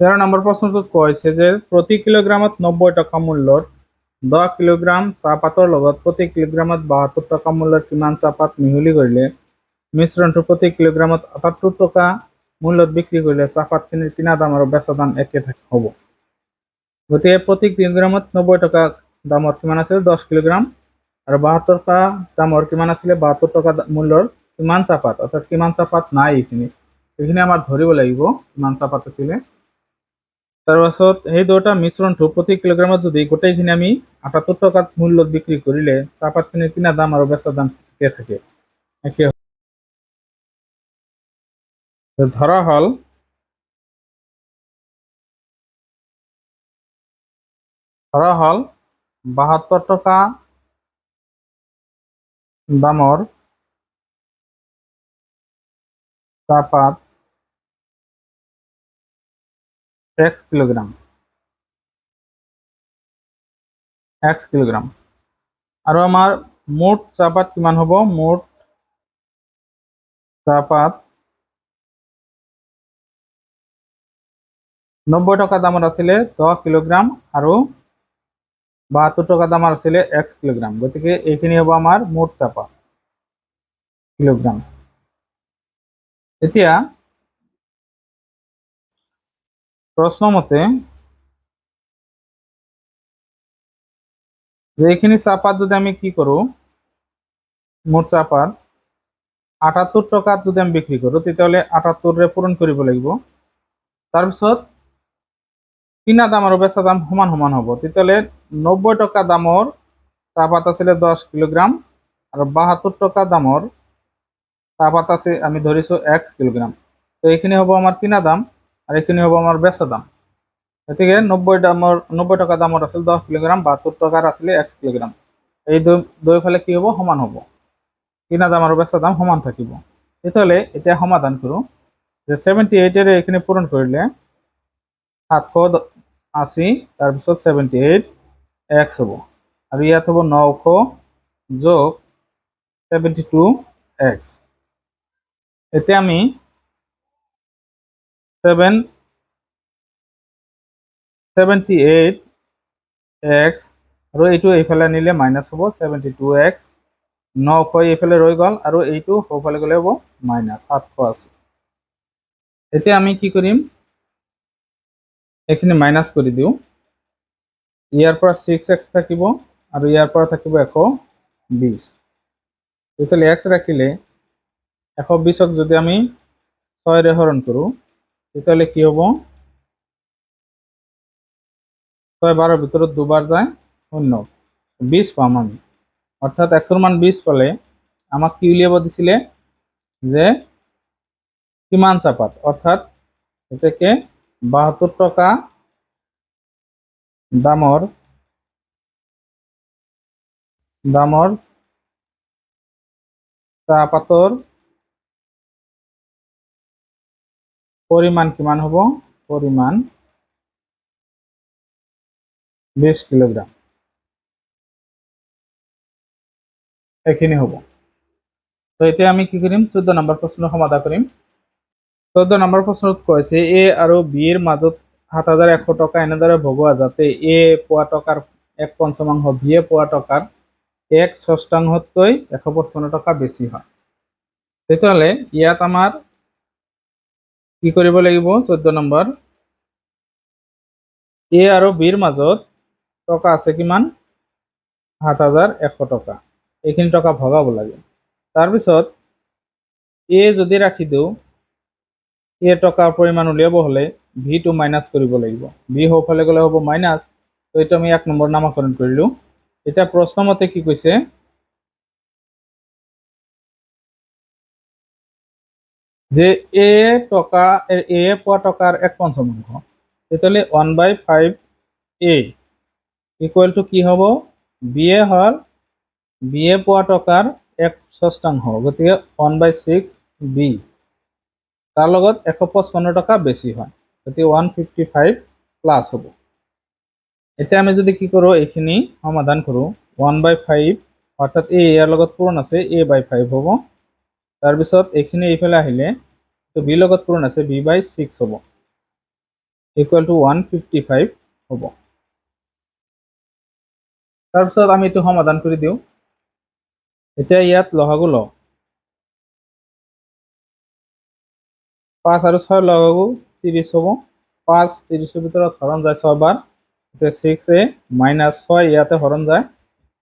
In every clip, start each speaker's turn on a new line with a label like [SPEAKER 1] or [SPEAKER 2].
[SPEAKER 1] তেরো নম্বর প্ৰশ্নটোত কৈছে যে প্ৰতি কিলোগ্ৰামত নব্বৈ টকা মূল্যৰ দহ কিলোগ্ৰাম চাহপাতৰ লগত প্ৰতি কিলোগ্ৰামত বাসত্তৰ টকা মূল্যৰ কিমান চাহপাত মিহলি কৰিলে, মিশ্ৰণটো প্ৰতি কিলোগ্ৰামত আঠাত্তৰ টকা মূল্যত বিক্ৰী কৰিলে চাহপাতখিনিৰ কিনা দাম আৰু বেচা দাম একে হ'ব। গতিকে প্ৰতি কিলোগ্ৰামত নব্বৈ টকা দামৰ কিমান আছিল? দহ কিলোগ্ৰাম। আৰু বাসত্তৰ টকা দামৰ কিমান আছিলে? বাসত্তৰ টকা মূল্যৰ কিমান চাহপাত অৰ্থাৎ কিমান চাহপাত নাই এইখিনি। এইখিনি আমাৰ ধৰিব লাগিব, কিমান চাহপাত আছিলে। তাৰপাছত সেই দুয়োটা মিশ্ৰণটো প্ৰতি কিলোগ্ৰামত যদি গোটেইখিনি আমি আঠাত্তৰ টকাত মূল্যত বিক্ৰী কৰিলে চাহপাতখিনিৰ কিনা দাম আৰু বেচা দাম একে থাকে। একে ধৰা হ'ল ধৰা হ'ল বাসত্তৰ টকা দামৰ চাহপাত এক্স কিলোগ্ৰাম এক্স কিলোগ্ৰাম আৰু আমাৰ মুঠ চাহপাত কিমান হ'ব? মুঠ চাহপাত নব্বৈ টকা দামত আছিলে দহ কিলোগ্ৰাম আৰু বাহাত্তৰ টকা দামৰ আছিলে এক্স কিলোগ্ৰাম গতিকে এইখিনি হ'ব আমাৰ মুঠ চাহপাত কিলোগ্ৰাম। এতিয়া প্ৰশ্নমতে যে এইখিনি চাহপাত যদি আমি কি কৰোঁ মুঠ চাহপাত আঠাত্তৰ টকাত যদি আমি বিক্ৰী কৰোঁ তেতিয়াহ'লে আঠাত্তৰৰে পূৰণ কৰিব লাগিব। তাৰপিছত কিনা দাম আৰু বেচা দাম সমান সমান হ'ব। তেতিয়াহ'লে নব্বৈ টকা দামৰ চাহপাত আছিলে দহ কিলোগ্ৰাম আৰু বাহাত্তৰ টকা দামৰ চাহপাত আছে, আমি ধৰিছোঁ এক কিলোগ্ৰাম তো এইখিনি হ'ব আমাৰ কিনা দাম। আৰু এইখিনি হ'ব আমাৰ বেচা দাম। গতিকে নব্বৈ দামৰ নব্বৈ টকা দামত আছিল দহ কিলোগ্ৰাম বাহাত্তৰ টকাৰ আছিলে এক্স কিলোগ্ৰাম এই দুই দুয়োফালে কি হ'ব? সমান হ'ব। কিনা দাম আৰু বেচা দাম সমান থাকিব। তেতিয়াহ'লে এতিয়া সমাধান কৰোঁ। যে ছেভেণ্টি এইটেৰে এইখিনি পূৰণ কৰিলে সাতশ আশী তাৰপিছত ছেভেণ্টি এইট এক্স হ'ব। আৰু ইয়াত হ'ব নশ যোগ ছেভেণ্টি টু এক্স এতিয়া আমি ছেভেন ছেভেণ্টি এইট এক্স আৰু এইটো এইফালে আনিলে মাইনাছ হ'ব ছেভেণ্টি টু এক্স নশ এইফালে ৰৈ গ'ল, আৰু এইটো সোঁফালে গ'লে হ'ব মাইনাছ সাতশ আশী। এতিয়া আমি কি কৰিম? এইখিনি মাইনাছ কৰি দিওঁ। ইয়াৰ পৰা ছিক্স এক্স থাকিব, আৰু ইয়াৰ পৰা থাকিব এশ বিছ তেতিয়াহ'লে এক্স ৰাখিলে এশ বিছক যদি আমি ছয়ৰে হৰণ কৰোঁ তেতিয়াহ'লে কি হ'ব? ছয় বাৰৰ ভিতৰত দুবাৰ যায়, শূন্য। বিছ পাম আমি। অৰ্থাৎ এক্সৰ মান বিছ পালে আমাক কি উলিয়াব দিছিলে? যে কিমান চাহপাত অৰ্থাৎ এতেকে বাহাত্তৰ টকা দামৰ দামৰ চাহপাতৰ পৰিমাণ কিমান হ'ব? পৰিমাণ বিছ কিলোগ্ৰাম এইখিনি হ'ব। তো এতিয়া আমি কি কৰিম? চৈধ্য নম্বৰ প্ৰশ্নৰ সমাধান কৰিম। চৈধ্য নম্বৰ প্ৰশ্নত কৈছে, এ আৰু বিৰ মাজত সাত হাজাৰ এশ টকা এনেদৰে ভগোৱা যাতে এ পোৱা টকাৰ এক পঞ্চমাংশ বিয়ে পোৱা টকাৰ এক ষষ্ঠাংশতকৈ এশ পঁচপন্ন টকা বেছি হয়। তেতিয়াহ'লে ইয়াত আমাৰ কি কৰিব লাগিব? চৈধ্য নম্বৰ। এ আৰু বিৰ মাজত টকা আছে কিমান? সাত হাজাৰ এশ টকা। এইখিনি টকা ভগাব লাগে। তাৰপিছত, এ যদি ৰাখি দিওঁ, এ টকাৰ পৰিমাণ উলিয়াব হ'লে ভিটো মাইনাছ কৰিব লাগিব। ভি সোঁফালে গ'লে হ'ব মাইনাছ। তো এইটো আমি এক নম্বৰ নামাকৰণ কৰিলোঁ। এতিয়া প্ৰশ্নমতে কি কৈছে? যে এ টকা, এ পোৱা টকাৰ এক পঞ্চমাংশ তেতিয়াহ'লে one by five A equal to কি হ'ব? বি এ হ'ল বি এ পোৱা টকাৰ এক ষষ্ঠাংশ গতিকে ওৱান বাই ছিক্স বি তাৰ লগত এশ পঁচপন্ন টকা বেছি হয়, গতিকে ওৱান ফিফটি ফাইভ প্লাছ হ'ব। এতিয়া আমি যদি কি কৰোঁ, এইখিনি সমাধান কৰোঁ। ওৱান বাই ফাইভ অৰ্থাৎ এ ইয়াৰ লগত পূৰণ আছে এ বাই ফাইভ হ'ব। তাৰপিছত এইখিনি এইফালে আহিলে তো বিৰ লগত পূৰণ আছে বি বাই ছিক্স হ'ব। Equal to one fifty five হ'ব। তাৰপিছত আমি এইটো সমাধান কৰি দিওঁ। এতিয়া ইয়াত লগাগু লওঁ। পাঁচ আৰু ছয় লগাগু ত্ৰিছ হ'ব। পাঁচ ত্ৰিছৰ ভিতৰত হৰণ যায় ছয়বাৰ এতিয়া ছিক্স এ মাইনাছ ছয় ইয়াতে হৰণ যায়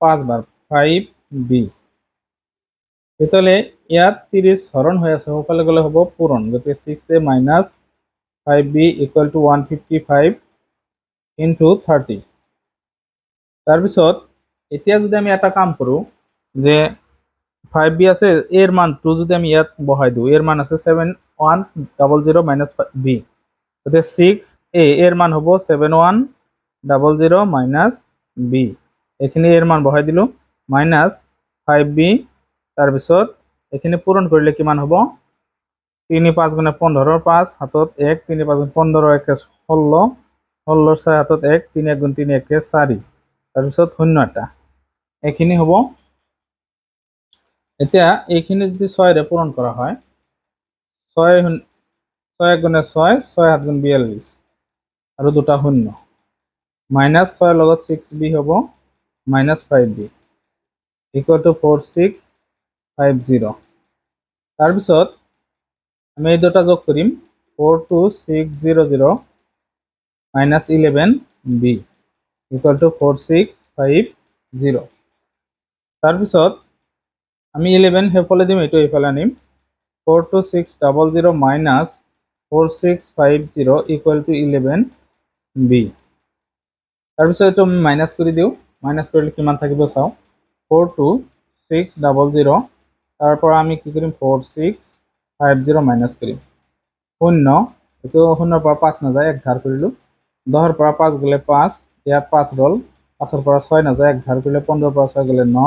[SPEAKER 1] পাঁচবাৰ ফাইভ বি তেতিয়াহ'লে ইয়াত ত্ৰিছ হৰণ হৈ আছে সকলে গ'লে হ'ব পূৰণ। গতিকে six A minus five B equal to one fifty five into thirty তাৰপিছত, এতিয়া যদি আমি এটা কাম কৰোঁ, যে ফাইভ বি আছে, এৰ মানটো যদি আমি ইয়াত বহাই দিওঁ, এৰ মান আছে seven one double zero' minus B গতিকে ছিক্স এ এৰ মান হ'ব seven one double zero' minus B এইখিনি এৰ মান বহাই দিলোঁ মাইনাছ ফাইভ বি তাৰপিছত এইখিনি পূৰণ কৰিলে কিমান হ'ব? তিনি পাঁচ গুণে পোন্ধৰৰ পাঁচ হাতত এক, তিনি পাঁচ গুণ পোন্ধৰ একে ষোল্ল ষোল্লৰ ছয় হাতত এক, তিনি এক গুণ তিনি একে চাৰি তাৰপিছত শূন্য এটা এইখিনি হ'ব। এতিয়া এইখিনি যদি ছয়ৰে পূৰণ কৰা হয়, ছয় ছয় এক গুণে ছয় ছয় সাত গুণ বিয়াল্লিছ আৰু দুটা শূন্য। মাইনাছ ছয়ৰ লগত ছিক্স বি হ'ব minus five B equal to four six five zero' তাৰপিছত আমি এই দুটা যোগ কৰিম four two six zero' zero' minus eleven B equal to four six five zero' তাৰপিছত আমি ইলেভেন সেইফালে দিম, এইটো এইফালে আনিম। Four two six double zero' minus four six five zero' equal to eleven B তাৰপিছত এইটো আমি মাইনাছ কৰি দিওঁ। মাইনাছ কৰিলে কিমান থাকিব চাওঁ? Four two six double zero' তাৰ পৰা আমি কি কৰিম four six five zero' minus কৰিম শূন্য এইটো শূন্যৰ পৰা পাঁচ নাযায় এক ধাৰ কৰিলোঁ দহৰ পৰা পাঁচ গ'লে পাঁচ, ইয়াত পাঁচ ৰ'ল পাঁচৰ পৰা ছয় নাযায় এক ধাৰ কৰিলে পোন্ধৰৰ পৰা ছয় গ'লে ন।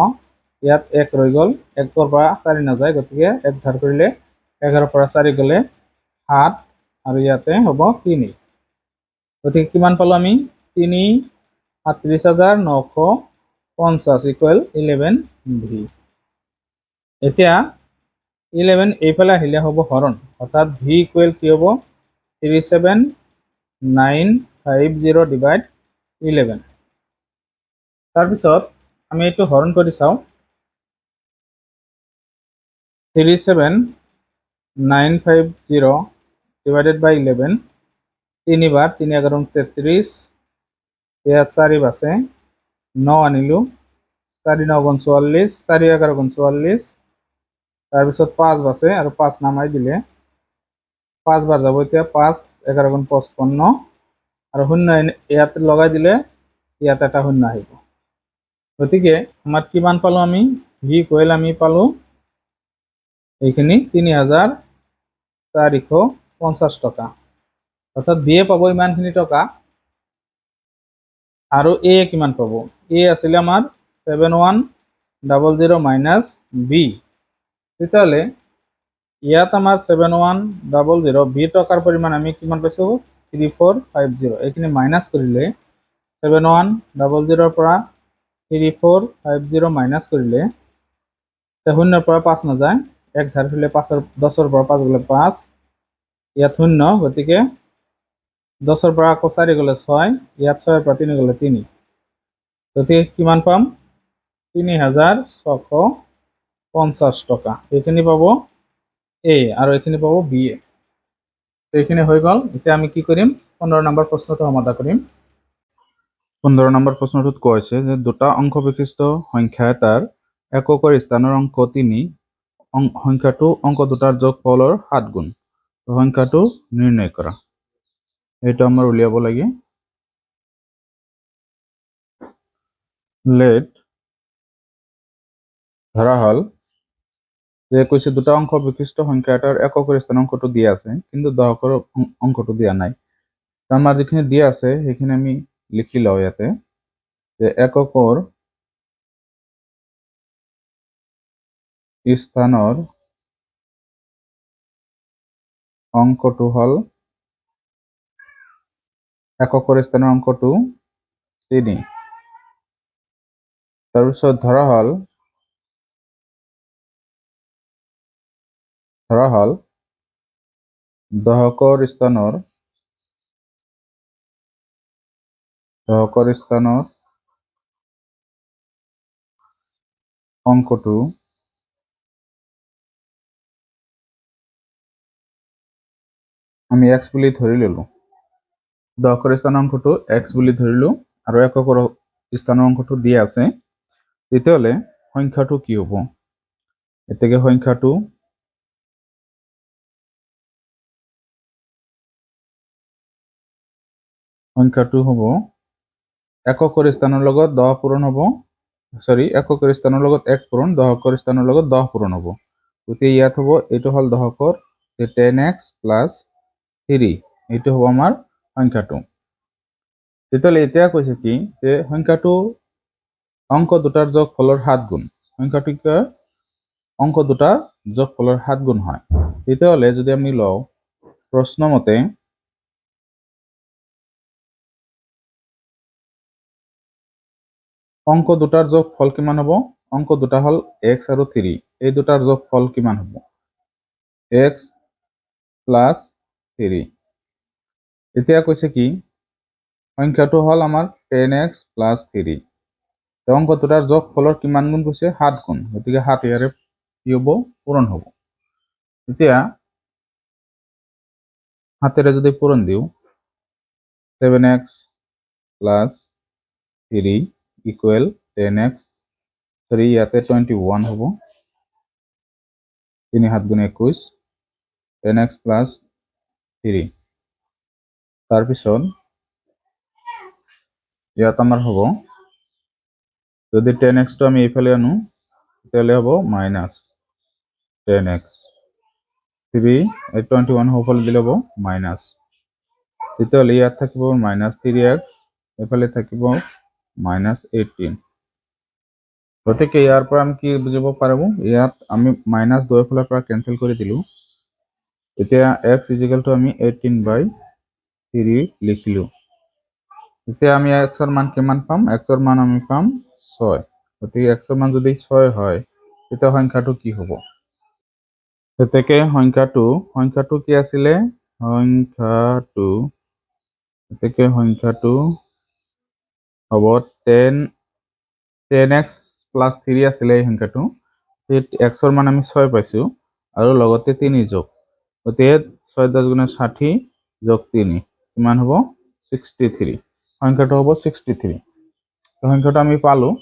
[SPEAKER 1] ইয়াত এক ৰৈ গ'ল একৰ পৰা চাৰি নাযায় গতিকে এক ধাৰ কৰিলে এঘাৰৰ পৰা চাৰি গ'লে সাত আৰু ইয়াতে হ'ব তিনি। গতিকে কিমান পালোঁ আমি? তিনি সাতত্ৰিছ হাজাৰ নশ পঞ্চাছ ইকুৱেল ইলেভেন ভি এতিয়া ইলেভেন এইফালে আহিলে হ'ব হৰণ। অৰ্থাৎ ভি ইকুৱেল কি হ'ব? Three seven nine five zero' divide eleven তাৰপিছত আমি এইটো হৰণ কৰি চাওঁ। Three seven nine five zero' divided by eleven তিনিবাৰ তিনি এঘাৰ তেত্ৰিছ ইয়াত চাৰি বাছে। ন আনিলোঁ। চাৰি ন চৌৱাল্লিছ চাৰি এঘাৰ চৌৱাল্লিছ তাৰপিছত পাঁচ বাছে আৰু পাঁচ নামাই দিলে। পাঁচবাৰ যাব এতিয়া, পাঁচ, এঘাৰ গুণ পঁচপন্ন। আৰু শূন্য ইয়াত লগাই দিলে, ইয়াত এটা শূন্য আহিব। গতিকে, আমাৰ কিমান পালোঁ আমি? ভি কোৱেল আমি পালোঁ। এইখিনি তিনি হাজাৰ চাৰিশ পঞ্চাছ টকা। অৰ্থাৎ বিয়ে পাব ইমানখিনি টকা। আৰু এ কিমান পাব? এ আছিলে আমাৰ seven one double zero' minus B তেতিয়াহ'লে ইয়াত আমাৰ seven one double zero' B টকাৰ পৰিমাণ আমি কিমান পাইছোঁ? থ্ৰী ফ'ৰ ফাইভ জিৰ' এইখিনি মাইনাছ কৰিলে ছেভেন ওৱান ডাবল জিৰ'ৰ পৰা three four five zero' minus কৰিলে শূন্যৰ পৰা পাঁচ নাযায়। এক ধাৰ ফেলে পাঁচৰ, দহৰ পৰা পাঁচ গ'লে পাঁচ। ইয়াত শূন্য, গতিকে দহৰ পৰা আকৌ চাৰি গ'লে ছয়, ইয়াত ছয়ৰ পৰা তিনি গ'লে তিনি। গতিকে কিমান পাম? তিনি হাজাৰ ছশ পঞ্চাছ টকা। এইখিনি পাব এ আৰু এইখিনি পাব বি এ এইখিনি হৈ গ'ল। এতিয়া আমি কি কৰিম পোন্ধৰ নম্বৰ প্ৰশ্নটো সমাধান কৰিম পোন্ধৰ নম্বৰ প্ৰশ্নটোত কোৱা হৈছে যে, দুটা অংশ বিশিষ্ট সংখ্যা এটাৰ এককৰ স্থানৰ অঙ্ক তিনি সংখ্যাটো অঙ্ক দুটাৰ যোগফলৰ সাত গুণ। সংখ্যাটো নিৰ্ণয় কৰা। এইটো আমাৰ উলিয়াব লাগে। লেট ধৰা হ'ল যে কৈছে দুটা অংশ বিশিষ্ট সংখ্যা এটাৰ এককৰ স্থান অংকটো দিয়া আছে, কিন্তু দশকৰ অংকটো দিয়া নাই। আমাৰ যিখিনি দিয়া আছে, সেইখিনি আমি লিখি লওঁ ইয়াতে, যে এককৰ স্থানৰ অংকটো হ'ল এককৰ স্থানৰ অংকটো তিনি। তাৰপিছত ধৰা হ'ল ধৰা হ'ল দশকৰ স্থানৰ দহকৰ স্থানত অংকটো আমি এক্স বুলি ধৰি ললো। দহকৰ স্থানৰ অংকটো এক্স বুলি ধৰিলো আৰু এককৰ স্থানৰ অংকটো দিয়া আছে। তেতিয়াহ'লে সংখ্যাটো কি হ'ব? এতেকে সংখ্যাটো সংখ্যাটো হ'ব। এককৰ স্থানৰ লগত দহ পূৰণ হ'ব। চৰি এককৰ স্থানৰ লগত এক পূৰণ দহকৰ স্থানৰ লগত দহ পূৰণ হ'ব। গতিকে ইয়াত হ'ব, এইটো হ'ল দহকৰ টেন এক্স প্লাছ থ্ৰী এইটো হ'ব আমাৰ সংখ্যাটো তেতিয়াহ'লে এতিয়া কৈছে কি, যে সংখ্যাটো অঙ্ক দুটাৰ যোগ ফলৰ সাত গুণ। সংখ্যাটো কি অঙ্ক দুটাৰ যোগ ফলৰ সাত গুণ হয়। তেতিয়াহ'লে যদি আমি লওঁ, প্ৰশ্নমতে অঙ্ক দুটাৰ যোগ ফল কিমান হ'ব? অঙ্ক দুটা হ'ল এক্স আৰু থ্ৰী। এই দুটাৰ যোগ ফল কিমান হ'ব? X plus three. এতিয়া কৈছে কি? সংখ্যাটো হ'ল আমাৰ টেন এক্স প্লাছ থ্ৰী। অঙ্ক দুটাৰ যোগ ফলৰ কিমান গুণ কৈছে? সাত গুণ। গতিকে সাত ইয়াৰে কি হ'ব? পূৰণ হ'ব। এতিয়া হাতেৰে যদি পূৰণ দিওঁ, seven X plus three equal ten X চৰি ইয়াতে টুৱেণ্টি ওৱান হ'ব। তিনি সাত গুণ একৈছ টেন এক্স প্লাছ থ্ৰী তাৰপিছত ইয়াত আমাৰ হ'ব, যদি টেন এক্সটো আমি এইফালে আনো, তেতিয়াহ'লে হ'ব মাইনাছ টেন এক্স থ্ৰী এই টুৱেণ্টি ওৱান হ'বলৈ দিলে হ'ব মাইনাছ তেতিয়াহ'লে ইয়াত থাকিব মাইনাছ থ্ৰী এক্স এইফালে থাকিব মাইনাছ এইটিন গতিকে ইয়াৰ পৰা আমি কি বুজিব পাৰিব ইয়াত আমি মাইনাছ দুয়োফালৰ পৰা কেঞ্চেল কৰি দিলোঁ। এতিয়া এক্স ইজিকেলটো আমি এইটিন বাই থ্ৰী লিখিলোঁ। এতিয়া আমি এক্সৰ মান কিমান পাম? এক্সৰ মান আমি পাম ছয়। গতিকে এক্সৰ মান যদি ছয় হয়, তেতিয়া সংখ্যাটো কি হ'ব? গতিকে সংখ্যাটো সংখ্যাটো কি আছিলে? সংখ্যাটো, গতিকে সংখ্যাটো হ'ব ten ten X plus three আছিলে এই সংখ্যাটো। সেই এক্সৰ মান আমি ছয় পাইছোঁ, আৰু লগতে তিনি যোগ। গতিকে ছয় দহ গুণে ষাঠি যোগ তিনি, কিমান হ'ব? ছিক্সটি থ্ৰী সংখ্যাটো হ'ব ছিক্সটি থ্ৰী সংখ্যাটো আমি পালোঁ।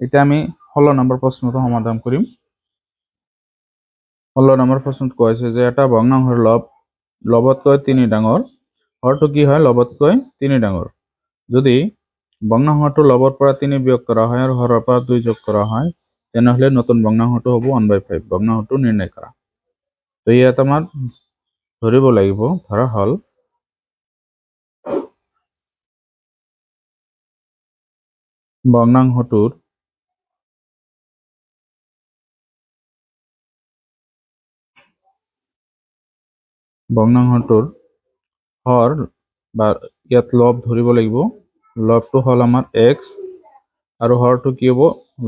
[SPEAKER 1] এতিয়া আমি ষোল্ল নম্বৰ প্ৰশ্নটো সমাধান কৰিম। ষোল্ল নম্বৰ প্ৰশ্নত কৈ আছে যে, এটা ভগ্নাংশৰ লব, লবতকৈ তিনি ডাঙৰ। হৰটো কি হয়? লবতকৈ তিনি ডাঙৰ। যদি ভগ্নাংশটো লবৰ পৰা তিনি বিয়োগ কৰা হয় আৰু হৰৰ পৰা দুই যোগ কৰা হয়। তেনেহ'লে নতুন ভগ্নাংশটো হ'ব ওৱান বাই ফাইভ ভগ্নাংশটো নিৰ্ণয় কৰা। তো ইয়াত আমাৰ ধৰিব লাগিব, ধৰা হ'ল ভগ্নাংশটোৰ ভগ্নাংশটোৰ হৰ বা ইয়াত লব ধৰিব লাগিব। লবটো হ'ল আমাৰ এক্স আৰু হৰটো কি হ'ব?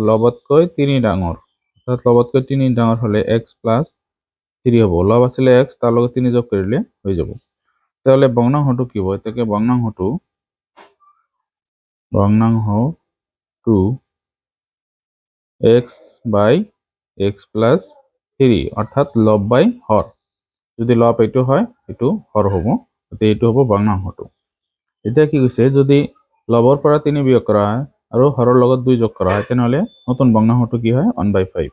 [SPEAKER 1] লবতকৈ তিনি ডাঙৰ অৰ্থাৎ লবতকৈ তিনি ডাঙৰ হ'লে এক্স প্লাছ থ্ৰী হ'ব। লব আছিলে এক্স তাৰ লগত তিনি যোগ কৰিলে হৈ যাব। তেতিয়াহ'লে ভগ্নাংশটো কি হ'ব? এতিয়াকে ভগ্নাংশটো, ভগ্নাংশ two X by X plus three অৰ্থাৎ লব বাই হৰ যদি লব এইটো হয়, এইটো হৰ হ'ব। গতিকে এইটো হ'ব ভগ্নাংশটো। এতিয়া কি কৈছে? যদি লবৰ পৰা তিনি বিয়োগ কৰা হয় আৰু হৰৰ লগত দুই যোগ কৰা হয়, তেনেহ'লে নতুন ভগ্নাংশটো কি হয়? ওৱান বাই ফাইভ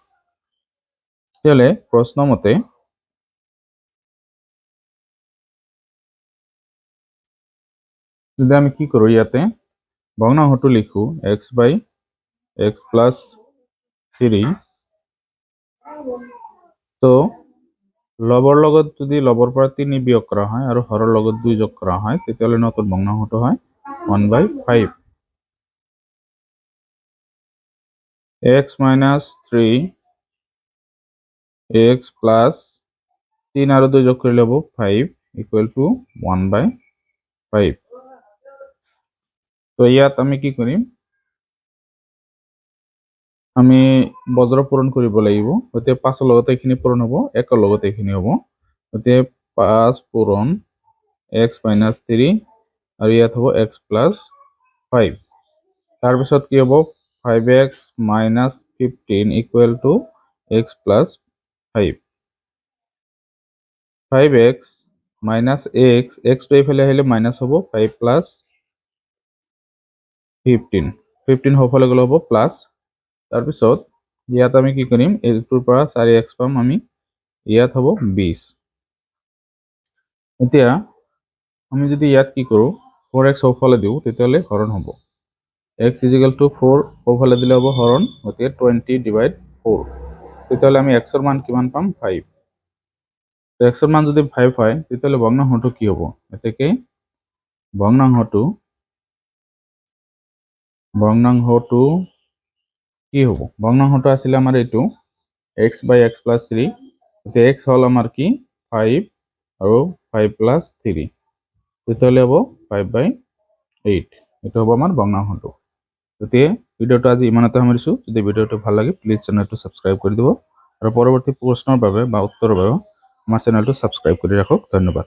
[SPEAKER 1] তেতিয়াহ'লে প্ৰশ্ন মতে, যদি আমি কি কৰোঁ ইয়াতে ভগ্নাংশটো লিখোঁ X by X plus three তো লবৰ লগত যদি লবৰ পৰা তিনি বিয়োগ কৰা হয় আৰু হৰৰ লগত দুই যোগ কৰা হয়, তেতিয়াহ'লে নতুন ভগ্নাংশটো হয় one by five X minus three X plus তিন আৰু দুই যোগ কৰিলে হ'ব five equal to one by five তো ইয়াত আমি কি কৰিম আমি বজ্ৰ পূৰণ কৰিব লাগিব। গতিকে পাঁচৰ লগতে এইখিনি পূৰণ হ'ব, একৰ লগতে এইখিনি হ'ব। গতিকে পাঁচ পূৰণ এক্স মাইনাছ থ্ৰী আৰু ইয়াত হ'ব এক্স প্লাছ ফাইভ তাৰপিছত কি হ'ব? Five X minus fifteen equal to X plus five five X minus X এক্সটো এইফালে আহিলে মাইনাছ হ'ব ফাইভ প্লাছ ফিফটিন ফিফটিন সৌফালে গ'লে হ'ব প্লাছ তাৰপিছত ইয়াত আমি কি কৰিম? এইটোৰ পৰা চাৰি এক্স পাম আমি। ইয়াত হ'ব বিছ এতিয়া আমি যদি ইয়াত কি কৰোঁ? ফ'ৰ এক্স সৌফালে দিওঁ তেতিয়াহ'লে হৰণ হ'ব। এক্স ইজিকেল টু ফ'ৰ সৌফালে দিলে হ'ব হৰণ গতিকে টুৱেণ্টি ডিভাইড ফ'ৰ তেতিয়াহ'লে আমি এক্সৰ মান কিমান পাম? ফাইভ এক্সৰ মান যদি ফাইভ হয় তেতিয়াহ'লে ভগ্নাংশটো কি হ'ব? এতেকে ভগ্নাংশটো ভগ্নাংশটো কি হ'ব? ভগ্নাংশটো আছিলে আমাৰ এইটো X by X plus three এতিয়া এক্স হ'ল আমাৰ কি? ফাইভ আৰু ফাইভ প্লাছ থ্ৰী তেতিয়াহ'লে হ'ব ফাইভ বাই এইট এইটো হ'ব আমাৰ ভগ্নাংশটো গতিকে ভিডিঅ'টো আজি ইমানতে সামৰিছোঁ যদি ভিডিঅ'টো ভালো লাগে প্লিজ চেনেলটো ছাবস্ক্ৰাইব কৰি দিব। আৰু পৰৱৰ্তী প্ৰশ্নৰ বাবে বা উত্তৰৰ বাবে আমাৰ চেনেলটো ছাবস্ক্ৰাইব কৰি ৰাখক ধন্যবাদ।